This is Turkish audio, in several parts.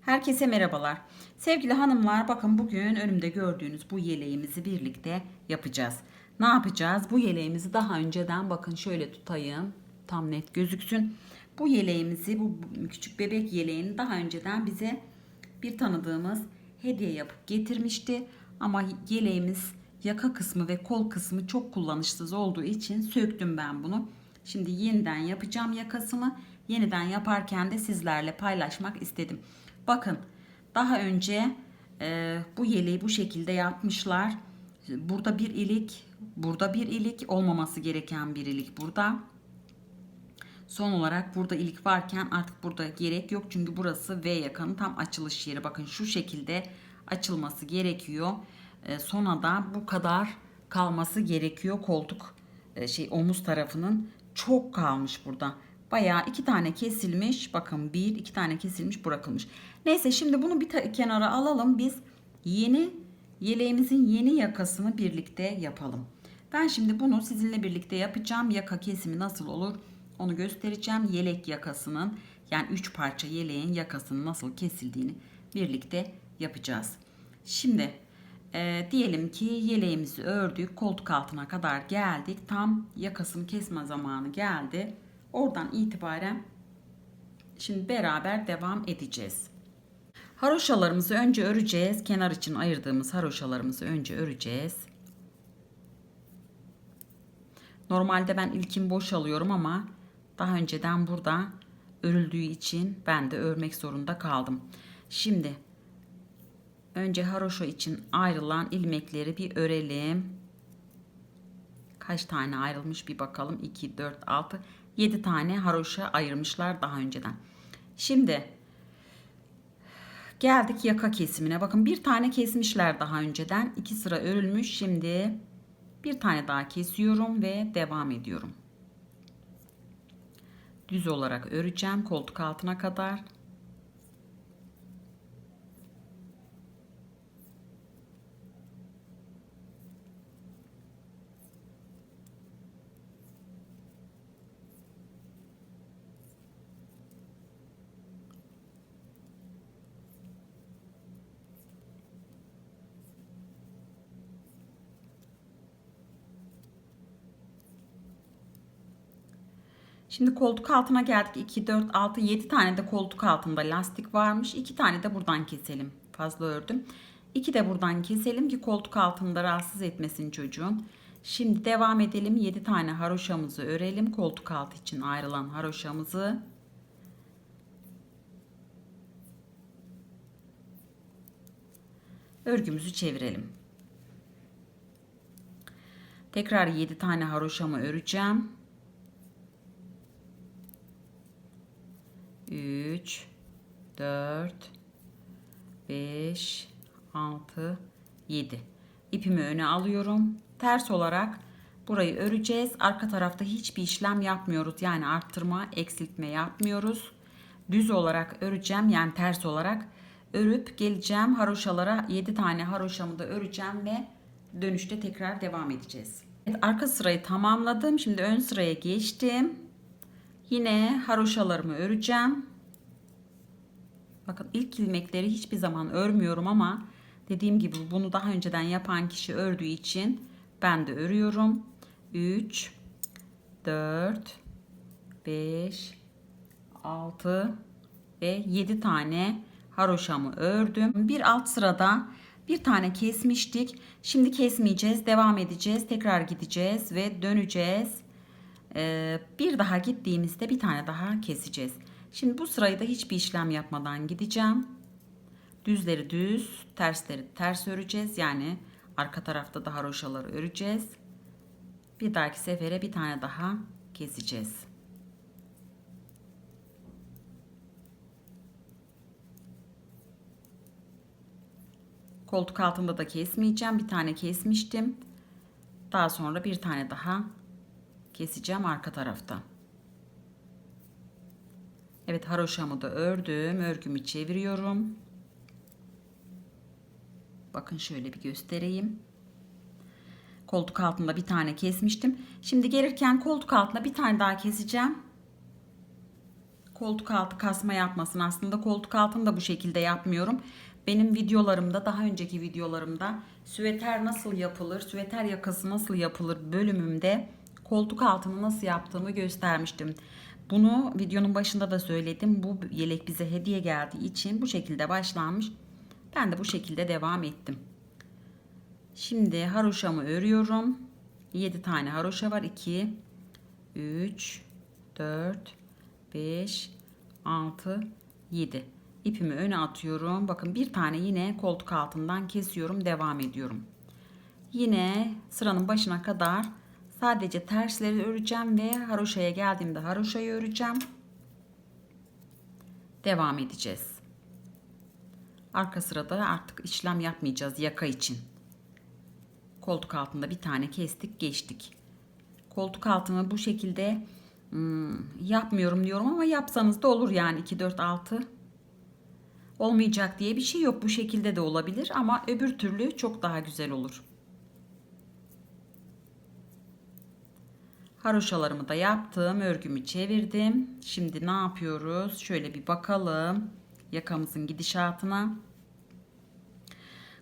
Herkese merhabalar. Sevgili hanımlar bakın bugün önümde gördüğünüz bu yeleğimizi birlikte yapacağız. Ne yapacağız? Bu yeleğimizi daha önceden bakın şöyle tutayım. Tam net gözüksün. Bu yeleğimizi bu küçük bebek yeleğini daha önceden bize bir tanıdığımız hediye yapıp getirmişti. Ama yeleğimiz yaka kısmı ve kol kısmı çok kullanışsız olduğu için söktüm ben bunu. Şimdi yeniden yapacağım yakasını. Yeniden yaparken de sizlerle paylaşmak istedim. Bakın daha önce e, bu yeleği bu şekilde yapmışlar. Burada bir ilik, burada bir ilik olmaması gereken bir ilik burada. Son olarak burada ilik varken artık burada gerek yok. Çünkü burası V yakanın tam açılış yeri. Bakın şu şekilde açılması gerekiyor. E, sona da bu kadar kalması gerekiyor koltuk e, şey omuz tarafının çok kalmış burada. Bayağı iki tane kesilmiş. Bakın bir iki tane kesilmiş bırakılmış. Neyse şimdi bunu bir kenara alalım. Biz yeni yeleğimizin yeni yakasını birlikte yapalım. Ben şimdi bunu sizinle birlikte yapacağım. Yaka kesimi nasıl olur onu göstereceğim. Yelek yakasının yani üç parça yeleğin yakasının nasıl kesildiğini birlikte yapacağız. Şimdi e, diyelim ki yeleğimizi ördük. Koltuk altına kadar geldik. Tam yakasını kesme zamanı geldi. Oradan itibaren şimdi beraber devam edeceğiz. Haroşalarımızı önce öreceğiz. Kenar için ayırdığımız haroşalarımızı önce öreceğiz. Normalde ben ilkin boş alıyorum ama daha önceden burada örüldüğü için ben de örmek zorunda kaldım. Şimdi önce haroşa için ayrılan ilmekleri bir örelim. Kaç tane ayrılmış bir bakalım. 2, 4, 6, 7 tane haroşa ayırmışlar daha önceden. Şimdi geldik yaka kesimine. Bakın bir tane kesmişler daha önceden. iki sıra örülmüş. Şimdi bir tane daha kesiyorum ve devam ediyorum. Düz olarak öreceğim koltuk altına kadar. Şimdi koltuk altına geldik. 2, 4, 6, 7 tane de koltuk altında lastik varmış. 2 tane de buradan keselim. Fazla ördüm. 2 de buradan keselim ki koltuk altında rahatsız etmesin çocuğun. Şimdi devam edelim. 7 tane haroşamızı örelim. Koltuk altı için ayrılan haroşamızı. Örgümüzü çevirelim. Tekrar 7 tane haroşamı öreceğim. 3 4 5 6 7 ipimi öne alıyorum. Ters olarak burayı öreceğiz. Arka tarafta hiçbir işlem yapmıyoruz. Yani arttırma eksiltme yapmıyoruz. Düz olarak öreceğim. Yani ters olarak örüp geleceğim. Haroşalara 7 tane haroşamı da öreceğim ve dönüşte tekrar devam edeceğiz. Evet, arka sırayı tamamladım. Şimdi ön sıraya geçtim Yine haroşalarımı öreceğim. Bakın ilk ilmekleri hiçbir zaman örmüyorum ama dediğim gibi bunu daha önceden yapan kişi ördüğü için ben de örüyorum. 3 4 5 6 ve 7 tane haroşamı ördüm. Bir alt sırada bir tane kesmiştik. Şimdi kesmeyeceğiz. Devam edeceğiz. Tekrar gideceğiz ve döneceğiz. Ee, bir daha gittiğimizde bir tane daha keseceğiz. Şimdi bu sırayı da hiçbir işlem yapmadan gideceğim. Düzleri düz, tersleri ters öreceğiz. Yani arka tarafta da haroşaları öreceğiz. Bir dahaki sefere bir tane daha keseceğiz. Koltuk altında da kesmeyeceğim. Bir tane kesmiştim. Daha sonra bir tane daha keseceğim arka tarafta. Evet haroşamı da ördüm. Örgümü çeviriyorum. Bakın şöyle bir göstereyim. Koltuk altında bir tane kesmiştim. Şimdi gelirken koltuk altına bir tane daha keseceğim. koltuk altı kasma yapmasın. Aslında koltuk altını da bu şekilde yapmıyorum. Benim videolarımda daha önceki videolarımda süveter nasıl yapılır, süveter yakası nasıl yapılır bölümümde koltuk altını nasıl yaptığımı göstermiştim. Bunu videonun başında da söyledim. Bu yelek bize hediye geldiği için bu şekilde başlanmış. Ben de bu şekilde devam ettim. Şimdi haroşamı örüyorum. 7 tane haroşa var. 2 3 4 5 6 7 ipimi öne atıyorum. Bakın bir tane yine koltuk altından kesiyorum. Devam ediyorum. Yine sıranın başına kadar sadece tersleri öreceğim ve haroşaya geldiğimde haroşayı öreceğim. Devam edeceğiz. Arka sırada artık işlem yapmayacağız yaka için. Koltuk altında bir tane kestik geçtik. Koltuk altını bu şekilde hmm, yapmıyorum diyorum ama yapsanız da olur yani 2 4 6 olmayacak diye bir şey yok. Bu şekilde de olabilir ama öbür türlü çok daha güzel olur. Haroşalarımı da yaptım. Örgümü çevirdim. Şimdi ne yapıyoruz? Şöyle bir bakalım yakamızın gidişatına.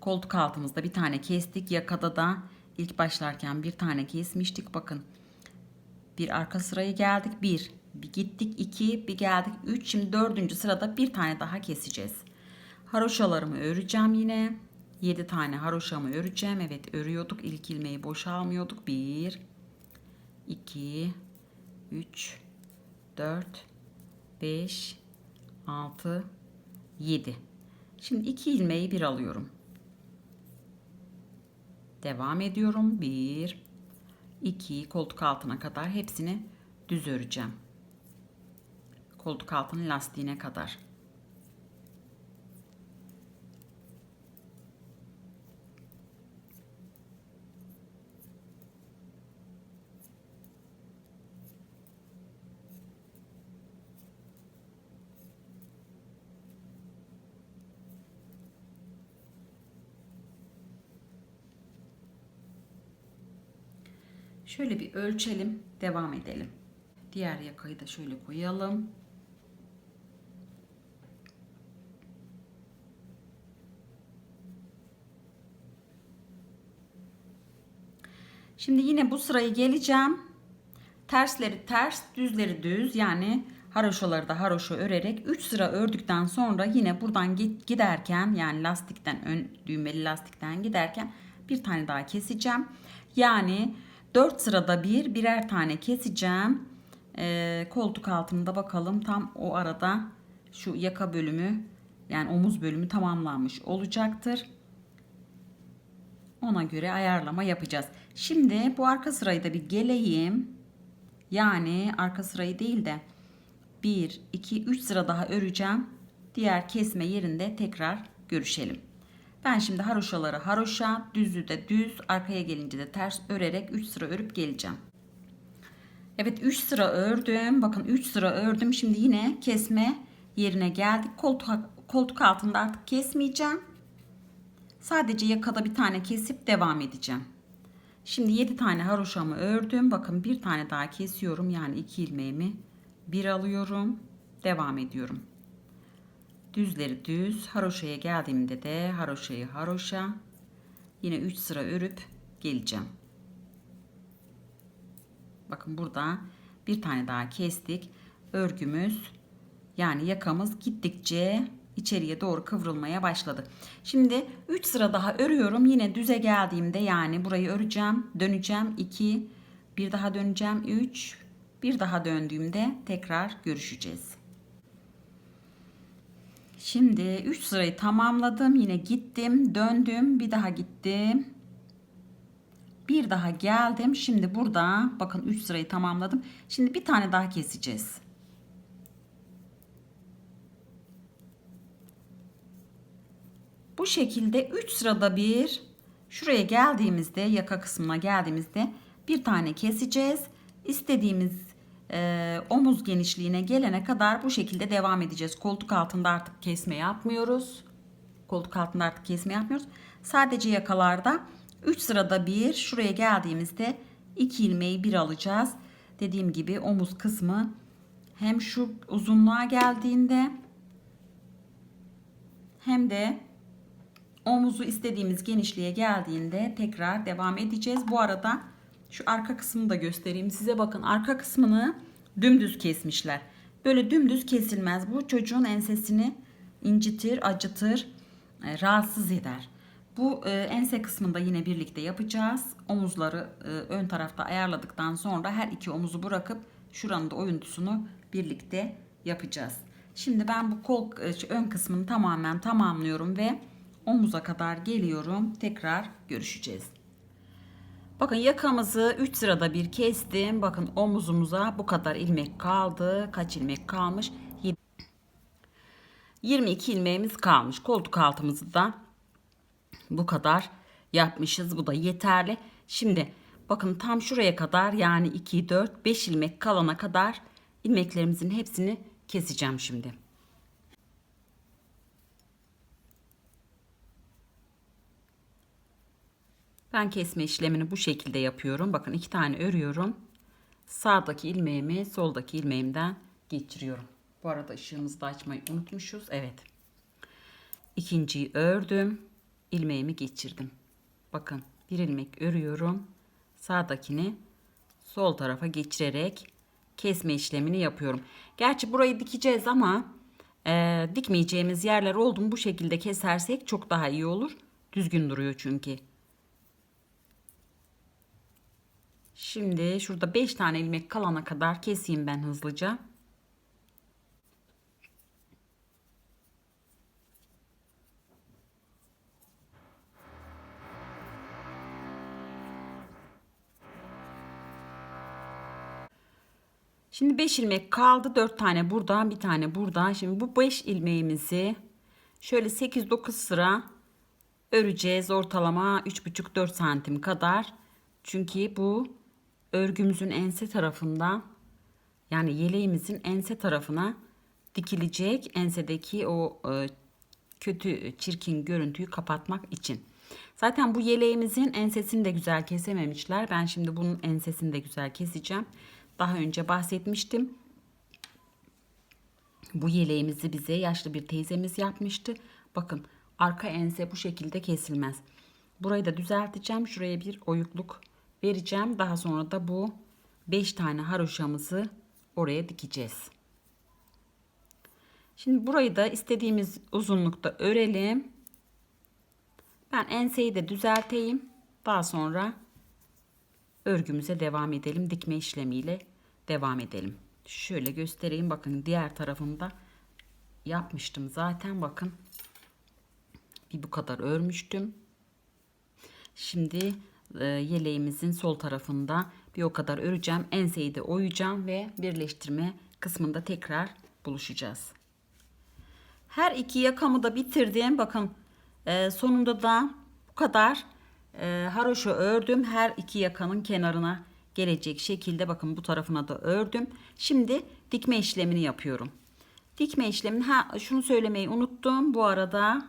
Koltuk altımızda bir tane kestik. Yakada da ilk başlarken bir tane kesmiştik. Bakın bir arka sırayı geldik. Bir, bir gittik. iki, bir geldik. Üç. Şimdi dördüncü sırada bir tane daha keseceğiz. Haroşalarımı öreceğim yine. 7 tane haroşamı öreceğim. Evet örüyorduk. İlk ilmeği boşalmıyorduk. 1 2 3 4 5 6 7 Şimdi 2 ilmeği bir alıyorum. Devam ediyorum. 1 2 koltuk altına kadar hepsini düz öreceğim. Koltuk altının lastiğine kadar. Şöyle bir ölçelim, devam edelim. Diğer yakayı da şöyle koyalım. Şimdi yine bu sırayı geleceğim. Tersleri ters, düzleri düz yani haroşaları da haroşa örerek 3 sıra ördükten sonra yine buradan giderken yani lastikten ön düğmeli lastikten giderken bir tane daha keseceğim. Yani 4 sırada bir birer tane keseceğim. Ee, koltuk altında bakalım tam o arada şu yaka bölümü yani omuz bölümü tamamlanmış olacaktır. Ona göre ayarlama yapacağız. Şimdi bu arka sırayı da bir geleyim. Yani arka sırayı değil de 1, 2, 3 sıra daha öreceğim. Diğer kesme yerinde tekrar görüşelim. Ben şimdi haroşaları haroşa, düzü de düz, arkaya gelince de ters örerek 3 sıra örüp geleceğim. Evet 3 sıra ördüm. Bakın 3 sıra ördüm. Şimdi yine kesme yerine geldik. Koltuk, koltuk altında artık kesmeyeceğim. Sadece yakada bir tane kesip devam edeceğim. Şimdi 7 tane haroşamı ördüm. Bakın bir tane daha kesiyorum. Yani 2 ilmeğimi bir alıyorum. Devam ediyorum. Düzleri düz. Haroşaya geldiğimde de haroşayı haroşa. Yine 3 sıra örüp geleceğim. Bakın burada bir tane daha kestik. Örgümüz yani yakamız gittikçe içeriye doğru kıvrılmaya başladı. Şimdi 3 sıra daha örüyorum. Yine düze geldiğimde yani burayı öreceğim, döneceğim 2, bir daha döneceğim 3, bir daha döndüğümde tekrar görüşeceğiz. Şimdi 3 sırayı tamamladım. Yine gittim, döndüm, bir daha gittim. Bir daha geldim. Şimdi burada bakın 3 sırayı tamamladım. Şimdi bir tane daha keseceğiz. Bu şekilde 3 sırada bir şuraya geldiğimizde yaka kısmına geldiğimizde bir tane keseceğiz. İstediğimiz e, omuz genişliğine gelene kadar bu şekilde devam edeceğiz. Koltuk altında artık kesme yapmıyoruz. Koltuk altında artık kesme yapmıyoruz. Sadece yakalarda 3 sırada bir şuraya geldiğimizde 2 ilmeği bir alacağız. Dediğim gibi omuz kısmı hem şu uzunluğa geldiğinde hem de omuzu istediğimiz genişliğe geldiğinde tekrar devam edeceğiz. Bu arada şu arka kısmını da göstereyim size. Bakın arka kısmını dümdüz kesmişler. Böyle dümdüz kesilmez. Bu çocuğun ensesini incitir, acıtır, e, rahatsız eder. Bu e, ense kısmında yine birlikte yapacağız. Omuzları e, ön tarafta ayarladıktan sonra her iki omuzu bırakıp şuranın da oyuntusunu birlikte yapacağız. Şimdi ben bu kol e, ön kısmını tamamen tamamlıyorum ve omuza kadar geliyorum. Tekrar görüşeceğiz. Bakın yakamızı 3 sırada bir kestim. Bakın omuzumuza bu kadar ilmek kaldı. Kaç ilmek kalmış? 22 ilmeğimiz kalmış. Koltuk altımızı da bu kadar yapmışız. Bu da yeterli. Şimdi bakın tam şuraya kadar yani 2, 4, 5 ilmek kalana kadar ilmeklerimizin hepsini keseceğim şimdi. Ben kesme işlemini bu şekilde yapıyorum. Bakın iki tane örüyorum. Sağdaki ilmeğimi soldaki ilmeğimden geçiriyorum. Bu arada ışığımızı da açmayı unutmuşuz. Evet. İkinciyi ördüm. ilmeğimi geçirdim. Bakın bir ilmek örüyorum. Sağdakini sol tarafa geçirerek kesme işlemini yapıyorum. Gerçi burayı dikeceğiz ama e, dikmeyeceğimiz yerler oldu mu bu şekilde kesersek çok daha iyi olur. Düzgün duruyor çünkü. Şimdi şurada 5 tane ilmek kalana kadar keseyim ben hızlıca. Şimdi 5 ilmek kaldı. 4 tane buradan, bir tane buradan. Şimdi bu 5 ilmeğimizi şöyle 8-9 sıra öreceğiz. Ortalama 3,5-4 santim kadar. Çünkü bu örgümüzün ense tarafından yani yeleğimizin ense tarafına dikilecek ensedeki o e, kötü çirkin görüntüyü kapatmak için. Zaten bu yeleğimizin ensesini de güzel kesememişler. Ben şimdi bunun ensesini de güzel keseceğim. Daha önce bahsetmiştim. Bu yeleğimizi bize yaşlı bir teyzemiz yapmıştı. Bakın arka ense bu şekilde kesilmez. Burayı da düzelteceğim. Şuraya bir oyukluk vereceğim. Daha sonra da bu 5 tane haroşamızı oraya dikeceğiz. Şimdi burayı da istediğimiz uzunlukta örelim. Ben enseyi de düzelteyim. Daha sonra örgümüze devam edelim. Dikme işlemiyle devam edelim. Şöyle göstereyim. Bakın diğer tarafında yapmıştım zaten. Bakın bir bu kadar örmüştüm. Şimdi e, yeleğimizin sol tarafında bir o kadar öreceğim. Enseyi de oyacağım ve birleştirme kısmında tekrar buluşacağız. Her iki yakamı da bitirdim. Bakın e, sonunda da bu kadar e, haroşa ördüm. Her iki yakanın kenarına gelecek şekilde bakın bu tarafına da ördüm. Şimdi dikme işlemini yapıyorum. Dikme işlemini ha şunu söylemeyi unuttum. Bu arada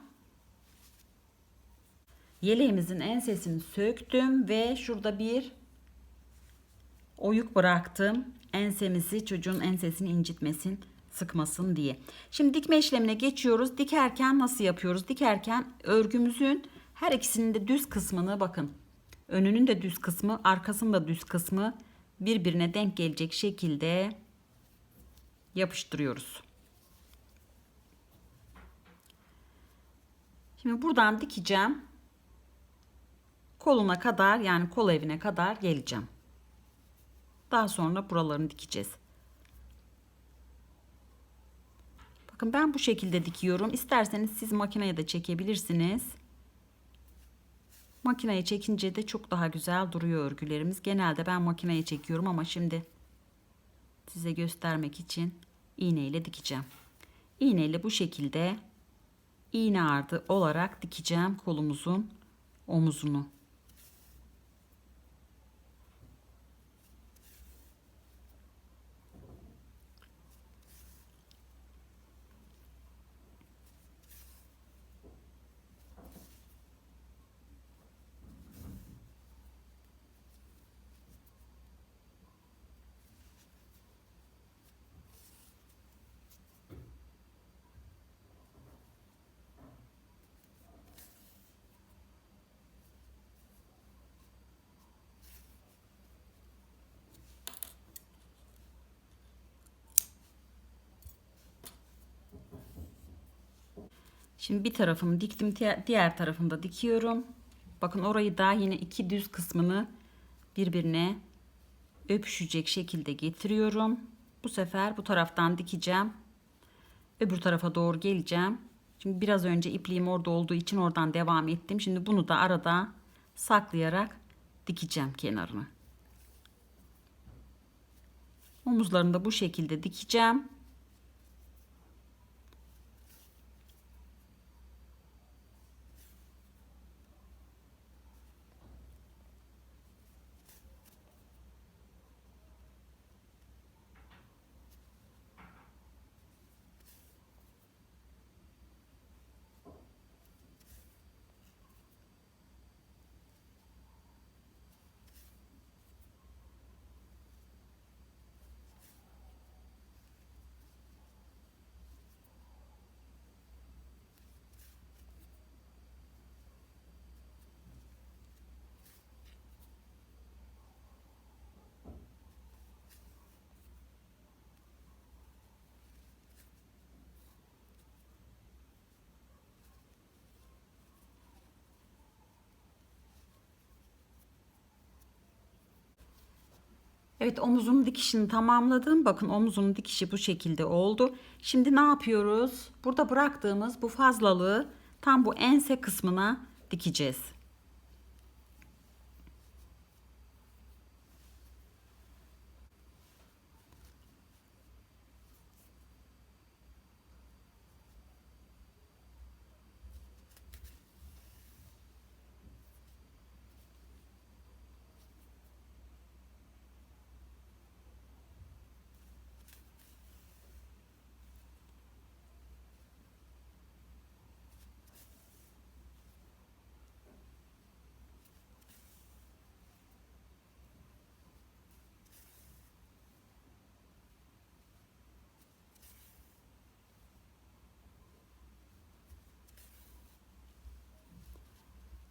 yeleğimizin ensesini söktüm ve şurada bir oyuk bıraktım. Ensemizi çocuğun ensesini incitmesin, sıkmasın diye. Şimdi dikme işlemine geçiyoruz. Dikerken nasıl yapıyoruz? Dikerken örgümüzün her ikisinin de düz kısmını bakın. Önünün de düz kısmı, arkasının da düz kısmı birbirine denk gelecek şekilde yapıştırıyoruz. Şimdi buradan dikeceğim. Koluna kadar yani kol evine kadar geleceğim. Daha sonra buralarını dikeceğiz. Bakın ben bu şekilde dikiyorum. İsterseniz siz makineye de çekebilirsiniz. Makineye çekince de çok daha güzel duruyor örgülerimiz. Genelde ben makineye çekiyorum ama şimdi size göstermek için iğneyle dikeceğim. İğneyle bu şekilde iğne ardı olarak dikeceğim kolumuzun omuzunu. Şimdi bir tarafını diktim. diğer- tarafını da dikiyorum. Bakın orayı da yine iki düz kısmını birbirine öpüşecek şekilde getiriyorum. Bu sefer bu taraftan dikeceğim. Öbür tarafa doğru geleceğim. Şimdi biraz önce ipliğim orada olduğu için oradan devam ettim. Şimdi bunu da arada saklayarak dikeceğim kenarını. Omuzlarını da bu şekilde dikeceğim. Evet omuzun dikişini tamamladım. Bakın omuzun dikişi bu şekilde oldu. Şimdi ne yapıyoruz? Burada bıraktığımız bu fazlalığı tam bu ense kısmına dikeceğiz.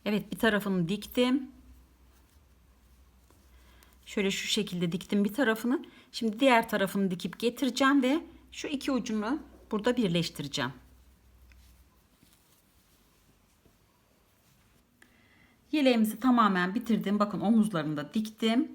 Evet bir tarafını diktim. Şöyle şu şekilde diktim bir tarafını. Şimdi diğer tarafını dikip getireceğim ve şu iki ucunu burada birleştireceğim. Yeleğimizi tamamen bitirdim. Bakın omuzlarını da diktim.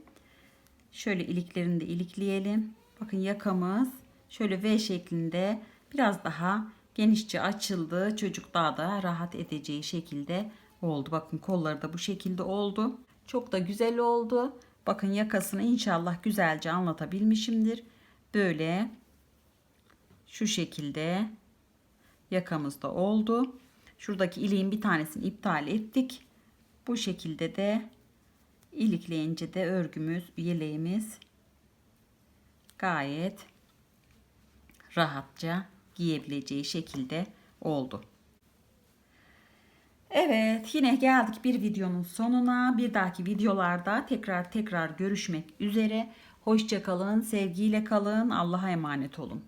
Şöyle iliklerini de ilikleyelim. Bakın yakamız şöyle V şeklinde biraz daha genişçe açıldı. Çocuk daha da rahat edeceği şekilde oldu. Bakın kolları da bu şekilde oldu. Çok da güzel oldu. Bakın yakasını inşallah güzelce anlatabilmişimdir. Böyle şu şekilde yakamız da oldu. Şuradaki iliğin bir tanesini iptal ettik. Bu şekilde de ilikleyince de örgümüz, yeleğimiz gayet rahatça giyebileceği şekilde oldu. Evet yine geldik bir videonun sonuna. Bir dahaki videolarda tekrar tekrar görüşmek üzere. Hoşça kalın, sevgiyle kalın. Allah'a emanet olun.